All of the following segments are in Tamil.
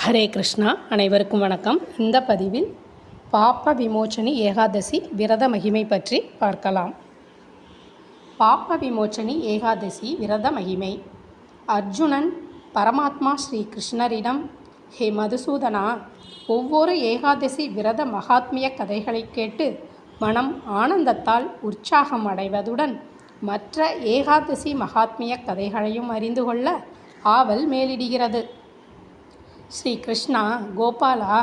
ஹரே கிருஷ்ணா அனைவருக்கும் வணக்கம். இந்த பதிவில் பாப்ப விமோச்சனி ஏகாதசி விரத மகிமை பற்றி பார்க்கலாம். பாப்ப விமோச்சனி ஏகாதசி விரத மகிமை. அர்ஜுனன் பரமாத்மா ஸ்ரீ கிருஷ்ணரிடம் ஹே மதுசூதனா ஒவ்வொரு ஏகாதசி விரத மகாத்மிய கதைகளை கேட்டு மனம் ஆனந்தத்தால் உற்சாகம் அடைவதுடன் மற்ற ஏகாதசி மகாத்மிய கதைகளையும் அறிந்து கொள்ள ஆவல் மேலிடுகிறது. ஸ்ரீ கிருஷ்ணா கோபாலா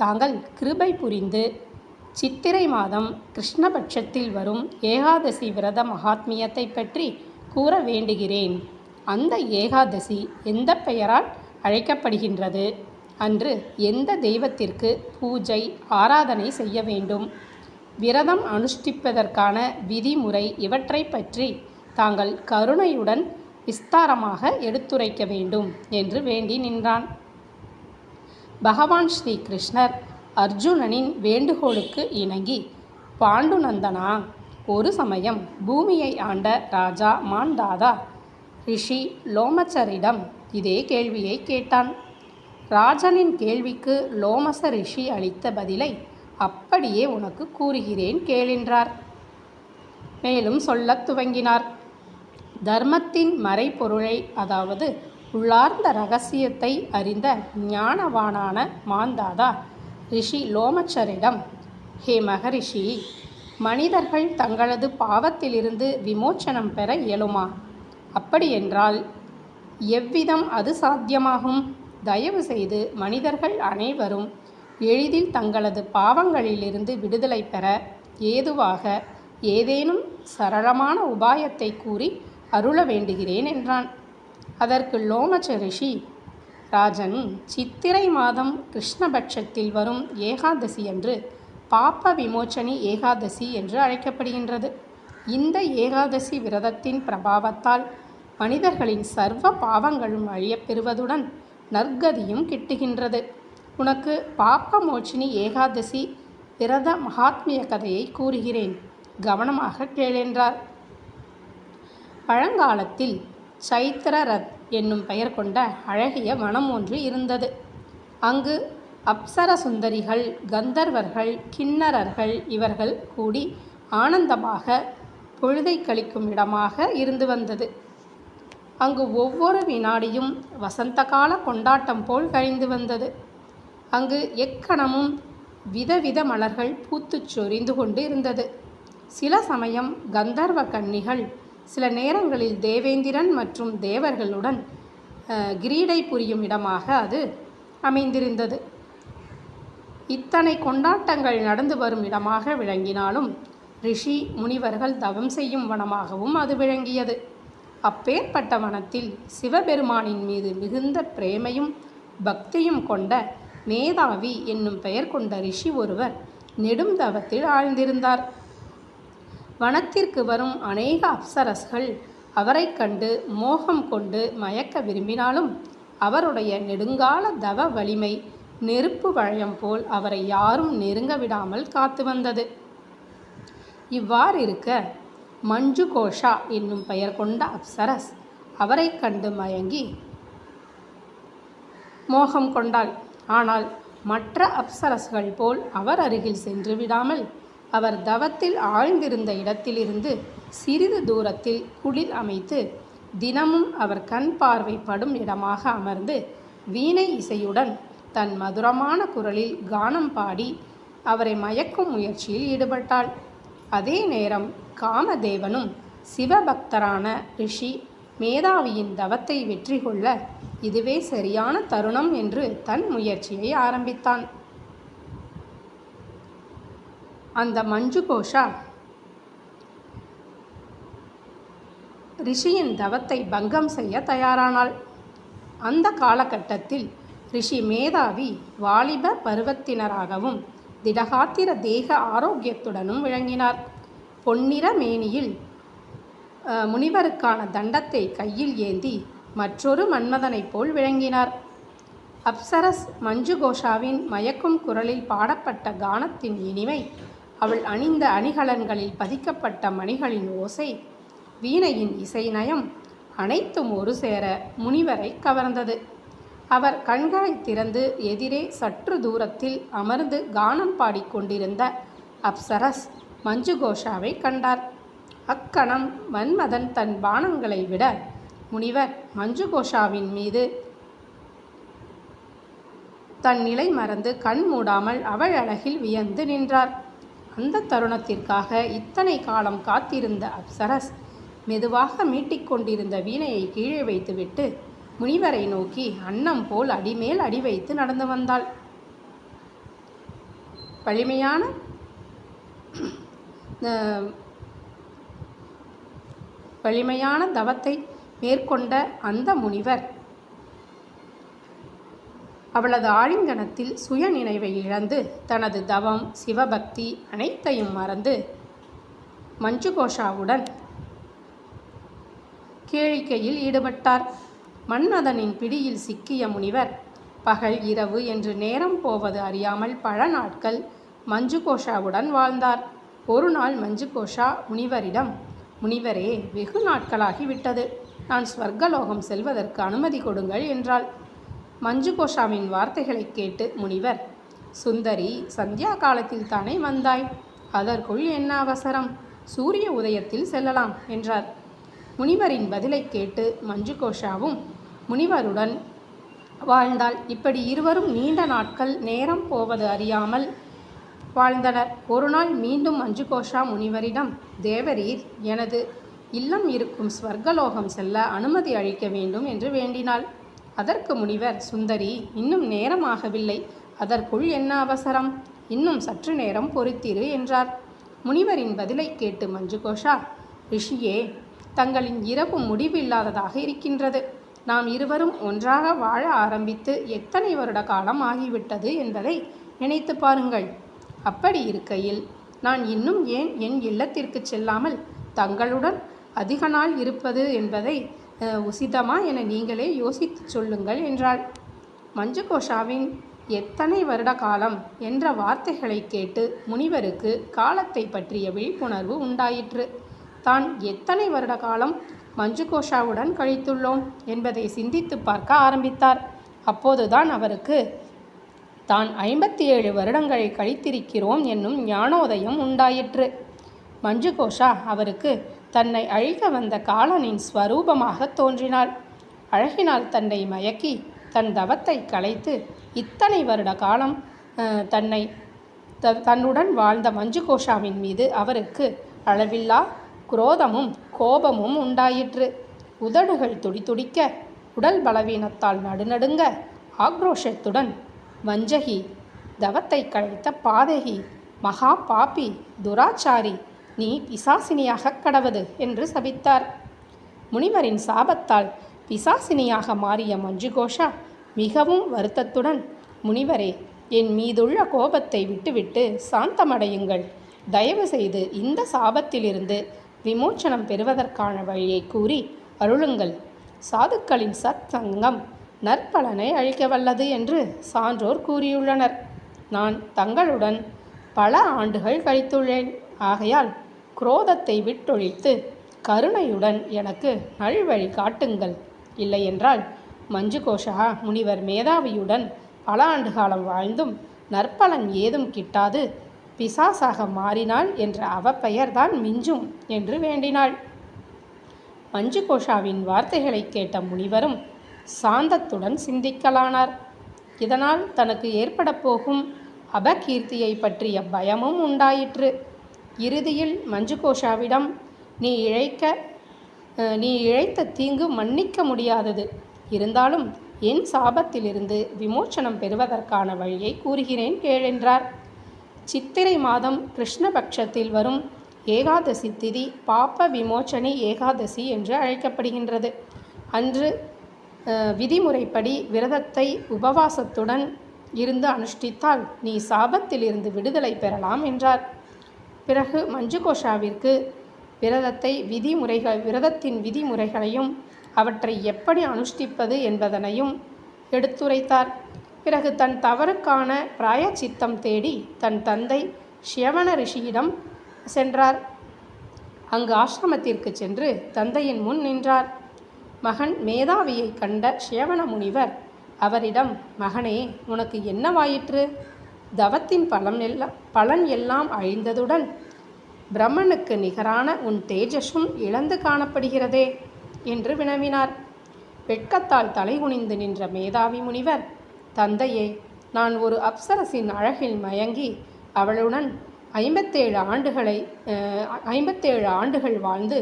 தாங்கள் கிருபை புரிந்து சித்திரை மாதம் கிருஷ்ணபட்சத்தில் வரும் ஏகாதசி விரத மகாத்மியத்தை பற்றி கூற வேண்டுகிறேன். அந்த ஏகாதசி எந்த பெயரால் அழைக்கப்படுகின்றது? அன்று எந்த தெய்வத்திற்கு பூஜை ஆராதனை செய்ய வேண்டும்? விரதம் அனுஷ்டிப்பதற்கான விதிமுறை இவற்றை பற்றி தாங்கள் கருணையுடன் விஸ்தாரமாக எடுத்துரைக்க வேண்டும் என்று வேண்டி நின்றான். பகவான் ஸ்ரீ கிருஷ்ணர் அர்ஜுனனின் வேண்டுகோளுக்கு இணங்கி பாண்டுநந்தனா ஒரு சமயம் பூமியை ஆண்ட ராஜா மான்தாதா? ரிஷி லோமச்சரிடம் இதே கேள்வியை கேட்டான். ராஜனின் கேள்விக்கு லோமச ரிஷி அளித்த பதிலை அப்படியே உனக்கு கூறுகிறேன் கேளென்றார். மேலும் சொல்லத் துவங்கினார். தர்மத்தின் மறைபொருளை அதாவது உள்ளார்ந்த ரகசியத்தை அறிந்த ஞானவானான மாந்தாதா ரிஷி லோமச்சரிடம் ஹே மகரிஷி மனிதர்கள் தங்களது பாவத்திலிருந்து விமோச்சனம் பெற இயலுமா? அப்படியென்றால் எவ்விதம் அது சாத்தியமாகும்? தயவு செய்து மனிதர்கள் அனைவரும் எளிதில் தங்களது பாவங்களிலிருந்து விடுதலை பெற ஏதுவாக ஏதேனும் சரளமான உபாயத்தை கூறி அருள வேண்டுகிறேன் என்றான். அதற்கு லோமச்ச ரிஷி ராஜன் சித்திரை மாதம் கிருஷ்ணபட்சத்தில் வரும் ஏகாதசி என்று பாப்ப விமோச்சனி ஏகாதசி என்று அழைக்கப்படுகின்றது. இந்த ஏகாதசி விரதத்தின் பிரபாவத்தால் மனிதர்களின் சர்வ பாவங்களும் அழியப்பெறுவதுடன் நற்கதியும் கிட்டுகின்றது. உனக்கு பாப்ப மோச்சினி ஏகாதசி விரத மகாத்மிய கதையை கூறுகிறேன். கவனமாக கேளென்றார் பழங்காலத்தில் சைத்திரரத் என்னும் பெயர் கொண்ட அழகிய வனம் ஒன்று இருந்தது. அங்கு அப்சர சுந்தரிகள் கந்தர்வர்கள் கிண்ணரர்கள் இவர்கள் கூடி ஆனந்தமாக பொழுதை கழிக்கும் இடமாக இருந்து வந்தது. அங்கு ஒவ்வொரு வினாடியும் வசந்தகால கொண்டாட்டம் போல் கழிந்து வந்தது. அங்கு எக்கணமும் விதவித மலர்கள் பூத்துச் சொரிந்து கொண்டு இருந்தது. சில சமயம் கந்தர்வ கன்னிகள் சில நேரங்களில் தேவேந்திரன் மற்றும் தேவர்களுடன் கிரீடை புரியும் இடமாக அது அமைந்திருந்தது. இத்தனை கொண்டாட்டங்கள் நடந்து வரும் இடமாக விளங்கினாலும் ரிஷி முனிவர்கள் தவம் செய்யும் வனமாகவும் அது விளங்கியது. அப்பேற்பட்ட வனத்தில் சிவபெருமானின் மீது மிகுந்த பிரேமையும் பக்தியும் கொண்ட மேதாவி என்னும் பெயர் கொண்ட ரிஷி ஒருவர் நெடும் தவத்தில் ஆழ்ந்திருந்தார். வனத்திற்கு வரும் அநேக அப்சரஸ்கள் அவரைக் கண்டு மோகம் கொண்டு மயக்க விரும்பினாலும் அவருடைய நெடுங்கால தவ வலிமை நெருப்பு வளையம் போல் அவரை யாரும் நெருங்க விடாமல் காத்து வந்தது. இவ்வாறு இருக்க மஞ்சு கோஷா என்னும் பெயர் கொண்ட அப்சரஸ் அவரை கண்டு மயங்கி மோகம் கொண்டாள். ஆனால் மற்ற அப்சரஸ்கள் போல் அவர் அருகில் சென்று விடாமல் அவர் தவத்தில் ஆழ்ந்திருந்த இடத்திலிருந்து சிறிது தூரத்தில் குளிர் அமைத்து தினமும் அவர் கண் பார்வை படும் இடமாக அமர்ந்து வீணை இசையுடன் தன் மதுரமான குரலில் கானம் பாடி அவரை மயக்கும் முயற்சியில் ஈடுபட்டாள். அதே நேரம் காமதேவனும் சிவபக்தரான ரிஷி மேதாவியின் தவத்தை வெற்றி கொள்ள இதுவே சரியான தருணம் என்று தன் முயற்சியை ஆரம்பித்தான். அந்த மஞ்சு கோஷா ரிஷியின் தவத்தை பங்கம் செய்ய தயாரானாள். அந்த காலகட்டத்தில் ரிஷி மேதாவி வாலிப பருவத்தினராகவும் திடகாத்திர தேக ஆரோக்கியத்துடனும் விளங்கினார். பொன்னிற மேனியில் முனிவருக்கான தண்டத்தை கையில் ஏந்தி மற்றொரு மன்மதனைப் போல் விளங்கினார். அப்சரஸ் மஞ்சு கோஷாவின் மயக்கும் குரலில் பாடப்பட்ட கானத்தின் இனிமை அவள் அணிந்த அணிகலன்களில் பதிக்கப்பட்ட மணிகளின் ஓசை வீணையின் இசை நயம் அனைத்தும் ஒரு சேர முனிவரை கவர்ந்தது. அவர் கண்களை திறந்து எதிரே சற்று தூரத்தில் அமர்ந்து கானம் பாடிக்கொண்டிருந்த அப்சரஸ் மஞ்சுகோஷாவை கண்டார். அக்கணம் மன்மதன் தன் பானங்களை விட முனிவர் மஞ்சுகோஷாவின் மீது தன் நிலை மறந்து கண் மூடாமல் அவள் அழகில் வியந்து நின்றார். அந்த தருணத்திற்காக இத்தனை காலம் காத்திருந்த அப்சரஸ் மெதுவாக மீட்டிக்கொண்டிருந்த வீணையை கீழே வைத்துவிட்டு முனிவரை நோக்கி அன்னம் போல் அடிமேல் அடி வைத்து நடந்து வந்தாள். வலிமையான அஹ், வலிமையான தவத்தை மேற்கொண்ட அந்த முனிவர் அவளது ஆழிங்கனத்தில் சுய நினைவை இழந்து தனது தவம் சிவபக்தி அனைத்தையும் மறந்து மஞ்சுகோஷாவுடன் கேளிக்கையில் ஈடுபட்டார். மன்மதனின் பிடியில் சிக்கிய முனிவர் பகல் இரவு என்று நேரம் போவது அறியாமல் பல நாட்கள் மஞ்சுகோஷாவுடன் வாழ்ந்தார். ஒரு நாள் மஞ்சுகோஷா முனிவரிடம் முனிவரே வெகு நாட்களாகி விட்டது நான் ஸ்வர்கலோகம் செல்வதற்கு அனுமதி கொடுங்கள் என்றாள். மஞ்சு கோஷாவின் வார்த்தைகளை கேட்டு முனிவர் சுந்தரி சந்தியா காலத்தில் தானே வந்தாய்? அதற்குள் என்ன அவசரம்? சூரிய உதயத்தில் செல்லலாம் என்றார். முனிவரின் பதிலை கேட்டு மஞ்சுகோஷாவும் முனிவருடன் வாழ்ந்தால் இப்படி இருவரும் நீண்ட நாட்கள் நேரம் போவது அறியாமல் வாழ்ந்தனர். ஒரு நாள் மீண்டும் மஞ்சுகோஷா முனிவரிடம் தேவரீர் எனது இல்லம் இருக்கும் ஸ்வர்கலோகம் செல்ல அனுமதி அளிக்க வேண்டும் என்று வேண்டினாள். அதற்கு முனிவர் சுந்தரி இன்னும் நேரமாகவில்லை. அதற்குள் என்ன அவசரம்? இன்னும் சற்று நேரம் பொறுத்திரு என்றார். முனிவரின் பதிலை கேட்டு மஞ்சுகோஷா ரிஷியே தங்களின் இரவு முடிவில்லாததாக இருக்கின்றது. நாம் இருவரும் ஒன்றாக வாழ ஆரம்பித்து எத்தனை வருட காலம் ஆகிவிட்டது என்பதை நினைத்து பாருங்கள். அப்படி இருக்கையில் நான் இன்னும் ஏன் என் இல்லத்திற்கு செல்லாமல் தங்களுடன் அதிக நாள் இருப்பது என்பதை உசிதமா என நீங்களே யோசித்துச் சொல்லுங்கள் என்றாள். மஞ்சுகோஷாவின் எத்தனை வருட காலம் என்ற வார்த்தைகளை கேட்டு முனிவருக்கு காலத்தை பற்றிய விழிப்புணர்வு உண்டாயிற்று. தான் எத்தனை வருட காலம் மஞ்சுகோஷாவுடன் கழித்துள்ளோம் என்பதை சிந்தித்து பார்க்க ஆரம்பித்தார். அப்போதுதான் அவருக்கு தான் ஐம்பத்தி ஏழு வருடங்களை கழித்திருக்கிறோம் என்னும் ஞானோதயம் உண்டாயிற்று. மஞ்சுகோஷா அவருக்கு தன்னை அழிக்க வந்த காலனின் ஸ்வரூபமாக தோன்றினாள். அழகினால் தன்னை மயக்கி தன் தவத்தை கலைத்து இத்தனை வருட காலம் தன்னை த தன்னுடன் வாழ்ந்த மஞ்சு கோஷாவின் மீது அவருக்கு அளவில்லா குரோதமும் கோபமும் உண்டாயிற்று. உதடுகள் துடிதுடிக்க உடல் பலவீனத்தால் நடுநடுங்க ஆக்ரோஷத்துடன் வஞ்சகி தவத்தை கழித்த பாதகி மகா பாப்பி துராச்சாரி நீ பிசாசினியாக கடவது என்று சபித்தார். முனிவரின் சாபத்தால் பிசாசினியாக மாறிய மஞ்சுகோஷா மிகவும் வருத்தத்துடன் முனிவரே என் மீதுள்ள கோபத்தை விட்டுவிட்டு சாந்தமடையுங்கள். தயவு செய்து இந்த சாபத்திலிருந்து விமோச்சனம் பெறுவதற்கான வழியை கூறி அருளுங்கள். சாதுக்களின் சத் சங்கம் நற்பலனை அளிக்க வல்லது என்று சான்றோர் கூறியுள்ளனர். நான் தங்களுடன் பல ஆண்டுகள் கழித்துள்ளேன். ஆகையால் குரோதத்தை விட்டொழித்து கருணையுடன் எனக்கு நல்வழி காட்டுங்கள். இல்லையென்றால் மஞ்சு கோஷகா முனிவர் மேதாவியுடன் பல ஆண்டு காலம் வாழ்ந்தும் நற்பலன் ஏதும் கிட்டாது. பிசாசாக மாறினாள் என்ற அவப்பெயர்தான் மிஞ்சும் என்று வேண்டினாள். மஞ்சு கோஷாவின் வார்த்தைகளை கேட்ட முனிவரும் சாந்தத்துடன் சிந்திக்கலானார். இதனால் தனக்கு ஏற்பட போகும் அபகீர்த்தியை பற்றிய பயமும் உண்டாயிற்று. இறுதியில் மஞ்சுகோஷாவிடம் நீ இழைக்க நீ இழைத்த தீங்கு மன்னிக்க முடியாதது. இருந்தாலும் என் சாபத்திலிருந்து விமோச்சனம் பெறுவதற்கான வழியை கூறுகிறேன் கேளென்றார். சித்திரை மாதம் கிருஷ்ணபக்ஷத்தில் வரும் ஏகாதசி திதி பாப்ப விமோச்சனி ஏகாதசி என்று அழைக்கப்படுகின்றது. அன்று விதிமுறைப்படி விரதத்தை உபவாசத்துடன் இருந்து அனுஷ்டித்தால் நீ சாபத்திலிருந்து விடுதலை பெறலாம் என்றார். பிறகு மஞ்சுகோஷாவிற்கு விரதத்தை விதிமுறைகள் விரதத்தின் விதிமுறைகளையும் அவற்றை எப்படி அனுஷ்டிப்பது என்பதனையும் எடுத்துரைத்தார். பிறகு தன் தவறுக்கான பிராயச்சித்தம் தேடி தன் தந்தை சியவன ரிஷியிடம் சென்றார். அங்கு ஆசிரமத்திற்கு சென்று தந்தையின் முன் நின்றார். மகன் மேதாவியை கண்ட ஷேவண முனிவர் அவரிடம் மகனே உனக்கு என்னவாயிற்று தவத்தின் பலன் எல்லாம் பலன் எல்லாம் அழிந்ததுடன் பிரம்மனுக்கு நிகரான உன் தேஜஸும் இழந்து காணப்படுகிறதே என்று வினவினார். வெட்கத்தால் தலை குனிந்து நின்ற மேதாவி முனிவர் தந்தையே நான் ஒரு அப்சரசின் அழகில் மயங்கி அவளுடன் ஐம்பத்தேழு ஆண்டுகளை ஐம்பத்தேழு ஆண்டுகள் வாழ்ந்து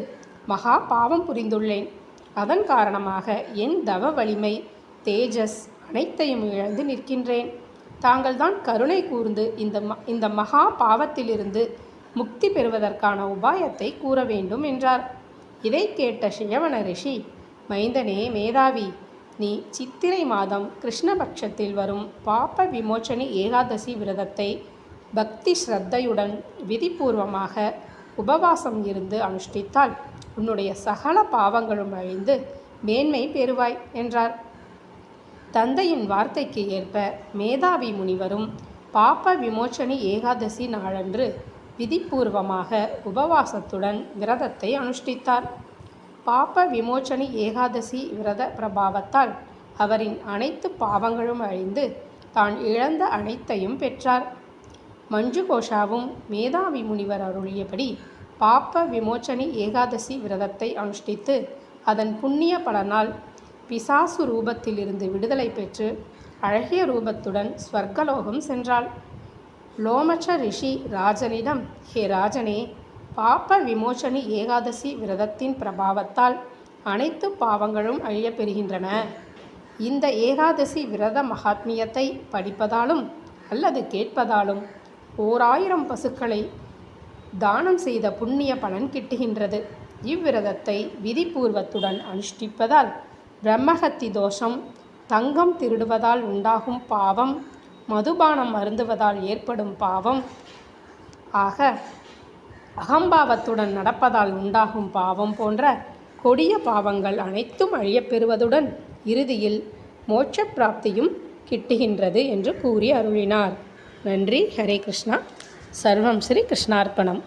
மகா பாவம் புரிந்துள்ளேன். அதன் காரணமாக என் தவ வலிமை தேஜஸ் அனைத்தையும் இழந்து நிற்கின்றேன். தாங்கள்தான் கருணை கூர்ந்து இந்த ம இந்த மகா பாவத்திலிருந்து முக்தி பெறுவதற்கான உபாயத்தை கூற வேண்டும் என்றார். இதை கேட்ட சியவன ரிஷி மைந்தனே மேதாவி நீ சித்திரை மாதம் கிருஷ்ணபட்சத்தில் வரும் பாப்ப விமோச்சனி ஏகாதசி விரதத்தை பக்தி ஸ்ரத்தையுடன் விதிபூர்வமாக உபவாசம் இருந்து அனுஷ்டித்தால் உன்னுடைய சகல பாவங்களும் அழிந்து மேன்மை பெறுவாய் என்றார். தந்தையின் வார்த்தைக்கு ஏற்ப மேதாவி முனிவரும் பாப்ப விமோச்சனி ஏகாதசி நாளன்று விதிப்பூர்வமாக உபவாசத்துடன் விரதத்தை அனுஷ்டித்தார். பாப்ப விமோச்சனி ஏகாதசி விரத பிரபாவத்தால் அவரின் அனைத்து பாவங்களும் அழிந்து தான் இழந்த அனைத்தையும் பெற்றார். மஞ்சு கோஷாவும் மேதாவி முனிவர் அருளியபடி பாப்ப விமோச்சனி ஏகாதசி விரதத்தை அனுஷ்டித்து அதன் புண்ணிய பலனால் பிசாசு ரூபத்திலிருந்து விடுதலை பெற்று அழகிய ரூபத்துடன் ஸ்வர்கலோகம் சென்றாள். லோமச்ச ரிஷி ராஜனிடம் ஹே ராஜனே பாப்ப விமோச்சனி ஏகாதசி விரதத்தின் பிரபாவத்தால் அனைத்து பாவங்களும் அழியப்பெறுகின்றன. இந்த ஏகாதசி விரத மகாத்மியத்தை படிப்பதாலும் அல்லது கேட்பதாலும் ஓர் ஆயிரம் பசுக்களை தானம் செய்த புண்ணிய பலன் கிட்டுகின்றது. இவ்விரதத்தை விதிபூர்வத்துடன் அனுஷ்டிப்பதால் பிரம்மஹத்தி தோஷம் தங்கம் திருடுவதால் உண்டாகும் பாவம் மதுபானம் அருந்துவதால் ஏற்படும் பாவம். ஆக அகம்பாவத்துடன் நடப்பதால் உண்டாகும் பாவம் போன்ற கொடிய பாவங்கள் அனைத்தும் அழியப்பெறுவதுடன் இறுதியில் மோட்ச பிராப்தியும் கிட்டுகின்றது என்று கூறி அருளினார். நன்றி. ஹரே கிருஷ்ணா. சர்வம் ஸ்ரீ கிருஷ்ணார்ப்பணம்.